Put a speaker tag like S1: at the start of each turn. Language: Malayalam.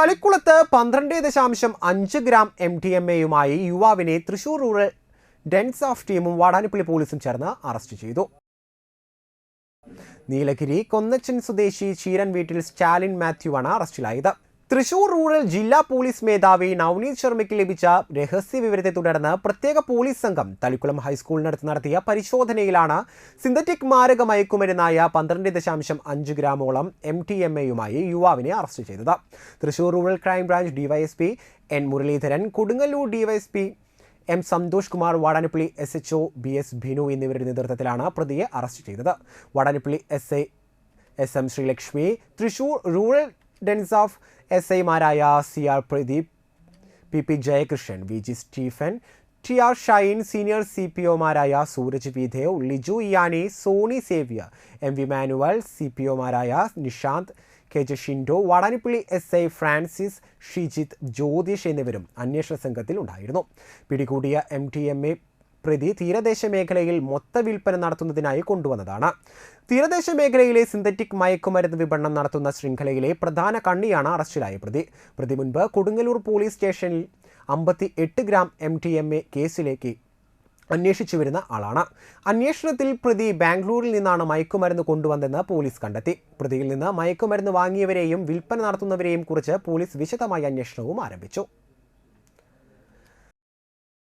S1: തളിക്കുളത്ത് പന്ത്രണ്ട് ദശാംശം അഞ്ച് ഗ്രാം എം ടി എം എയുമായി യുവാവിനെ തൃശൂർ റൂറൽ ഡെൻസ് ഓഫ് ടീമും വാടാനപ്പള്ളി പോലീസും ചേർന്ന് അറസ്റ്റ് ചെയ്തു. നീലഗിരി കൊന്നച്ചൻ സ്വദേശി ചീരൻ വീട്ടിൽ സ്റ്റാലിൻ മാത്യുവാണ് അറസ്റ്റിലായത്. തൃശൂർ റൂറൽ ജില്ലാ പോലീസ് മേധാവി നവനീത് ശർമ്മയ്ക്ക് ലഭിച്ച രഹസ്യ വിവരത്തെ തുടർന്ന് പ്രത്യേക പോലീസ് സംഘം തളിക്കുളം ഹൈസ്കൂളിനടുത്ത് നടത്തിയ പരിശോധനയിലാണ് സിന്തറ്റിക് മാരക മയക്കുമരുന്നായ പന്ത്രണ്ട് ദശാംശം അഞ്ച് ഗ്രാമോളം എം ടി എം എയുമായി യുവാവിനെ അറസ്റ്റ് ചെയ്തത്. Thrissur rural crime branch DYSP N Muraleedharan Kodungallur DYSP M Santhosh Kumar Vadanappally S H O B S Binu എന്നിവരുടെ നേതൃത്വത്തിലാണ് പ്രതിയെ അറസ്റ്റ് ചെയ്തത്. Vadanappally S A S M Sreelakshmi Thrissur rural dense ഓഫ് എസ് ഐമാരായ C R Pradeep P P Jayakrishnan V G Stephen T R Shine senior C P ഒമാരായ Sooraj Vidhev Liju ഇയാനി Soni Xavier M V Manuel C P ഒമാരായ Nishanth K J Shindo Vadanappally S I Francis Shijith Jyothish എന്നിവരും അന്വേഷണ സംഘത്തിൽ ഉണ്ടായിരുന്നു. പിടികൂടിയ എം ടി എം എ പ്രതി തീരദേശ മേഖലയിൽ മൊത്ത വിൽപ്പന നടത്തുന്നതിനായി കൊണ്ടുവന്നതാണ്. തീരദേശ മേഖലയിലെ സിന്തറ്റിക് മയക്കുമരുന്ന് വിപണനം നടത്തുന്ന ശൃംഖലയിലെ പ്രധാന കണ്ണിയാണ് അറസ്റ്റിലായ പ്രതി. പ്രതി മുൻപ് കൊടുങ്ങല്ലൂർ പോലീസ് സ്റ്റേഷനിൽ അമ്പത്തി എട്ട് gram M D M A കേസിലേക്ക് അന്വേഷിച്ചു വരുന്ന ആളാണ്. അന്വേഷണത്തിൽ പ്രതി ബാംഗ്ലൂരിൽ നിന്നാണ് മയക്കുമരുന്ന് കൊണ്ടുവന്നതെന്ന് പോലീസ് കണ്ടെത്തി. പ്രതിയിൽ നിന്ന് മയക്കുമരുന്ന് വാങ്ങിയവരെയും വിൽപ്പന നടത്തുന്നവരെയും കുറിച്ച് പോലീസ് വിശദമായ അന്വേഷണവും ആരംഭിച്ചു.